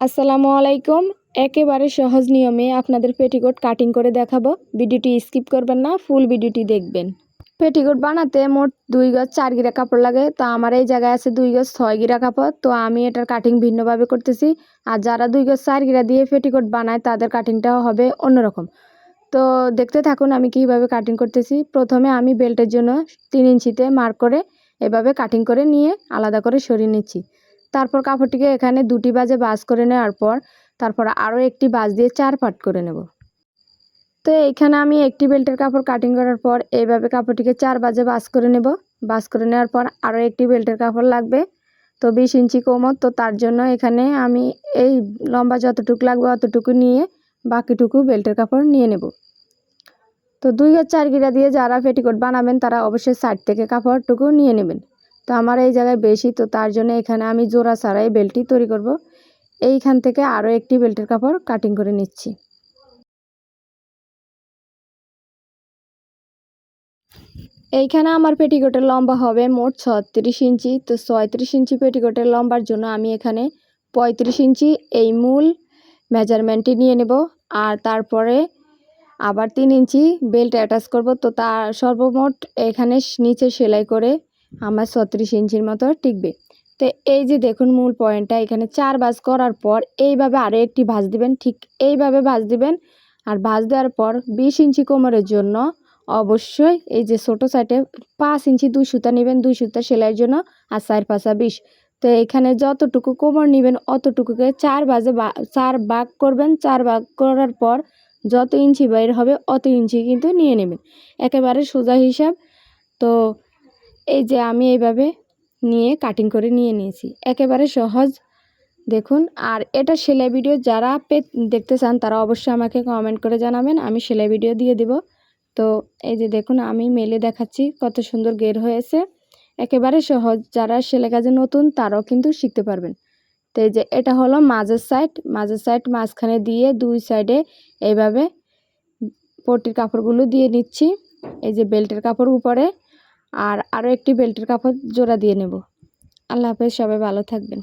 আসসালামু আলাইকুম। একেবারে সহজ নিয়মে আপনাদের পেটিকোট কাটিং করে দেখাবো। ভিডিওটি স্কিপ করবেন না, ফুল ভিডিওটি দেখবেন। পেটিকোট বানাতে মোট দুই গজ চার গিরা কাপড় লাগে। তো আমার এই জায়গায় আছে দুই গজ ছয় গিরা কাপড়। তো আমি এটার কাটিং ভিন্নভাবে করতেছি। আর যারা দুই গজ চার গিরা দিয়ে পেটিকোট বানায়, তাদের কাটিংটাও হবে অন্যরকম। তো দেখতে থাকুন আমি কীভাবে কাটিং করতেছি। প্রথমে আমি বেল্টের জন্য তিন ইঞ্চিতে মার্ক করে এভাবে কাটিং করে নিয়ে আলাদা করে সরিয়ে নিচ্ছি। তারপর কাপড়টিকে এখানে দুটি বাজে বাজ করে নেওয়ার পর তারপর আরও একটি বাজ দিয়ে চার পাট করে নেব। তো এইখানে আমি একটি বেল্টের কাপড় কাটিং করার পর এইভাবে কাপড়টিকে চার বাজে বাজ করে নেব। বাজ করে নেওয়ার পর আরও একটি বেল্টের কাপড় লাগবে। তো বিশ ইঞ্চি কোমর, তো তার জন্য এখানে আমি এই লম্বা যতটুকু লাগবে অতটুকু নিয়ে বাকিটুকু বেল্টের কাপড় নিয়ে নেব। তো দুই হাজার চার গিরা দিয়ে যারা পেটিকোট বানাবেন তারা অবশ্যই সাইড থেকে কাপড়টুকু নিয়ে নেবেন। তো আমার এই জায়গায় বেশি, তো তার জন্য এখানে আমি জোড়া ছাড়াই বেল্টটি তৈরি করব। এইখান থেকে আরও একটি বেল্টের কাপড় কাটিং করে নিচ্ছি। এইখানে আমার পেটিকোটের লম্বা হবে মোট ছত্রিশ ইঞ্চি, তো ছয়ত্রিশ ইঞ্চি পেটিকোটের লম্বার জন্য আমি এখানে পঁয়ত্রিশ ইঞ্চি এই মূল মেজারমেন্টটি নিয়ে নেব। আর তারপরে আবার তিন ইঞ্চি বেল্ট অ্যাটাচ করব, তো তার সর্বমোট এখানে নিচে সেলাই করে আমার ছত্রিশ ইঞ্চির মতো টিকবে। তো এই যে দেখুন মূল পয়েন্টটা এখানে চার ভাঁজ করার পর এইভাবে আরও একটি ভাঁজ দিবেন, ঠিক এইভাবে ভাঁজ দিবেন। আর ভাঁজ দেওয়ার পর বিশ ইঞ্চি কোমরের জন্য অবশ্যই এই যে ছোটো সাইডে পাঁচ ইঞ্চি দুই সুতা নেবেন, দুই সুতা সেলাইয়ের জন্য আর চার পাঁচা বিশ। তো এখানে যতটুকু কোমর নেবেন অতটুকুকে চার বাজে বা, চার ভাগ করবেন, চার ভাগ করার পর যত ইঞ্চি বাইর হবে অত ইঞ্চি কিন্তু নিয়ে নেবেন। একেবারে সোজা হিসাব। তো এই যে আমি এইভাবে নিয়ে কাটিং করে নিয়ে নিয়েছি। একেবারে সহজ। দেখুন, আর এটা সেলাই ভিডিও যারা পে দেখতে চান তারা অবশ্যই আমাকে কমেন্ট করে জানাবেন, আমি সেলাই ভিডিও দিয়ে দেব। তো এই যে দেখুন, আমি মেলে দেখাচ্ছি কত সুন্দর গের হয়েছে। একেবারে সহজ। যারা সেলাই কাজে নতুন, তারাও কিন্তু শিখতে পারবেন। তো এই যে এটা হলো মাঝের সাইড মাঝের সাইড মাঝখানে দিয়ে দুই সাইডে এইভাবে পট্টির কাপড়গুলো দিয়ে নিচ্ছি। এই যে বেল্টের কাপড় উপরে। আর আরও একটি বেল্টের কাপড় জোড়া দিয়ে নেব। আল্লাহ হাফেজ সবাই ভালো থাকবেন।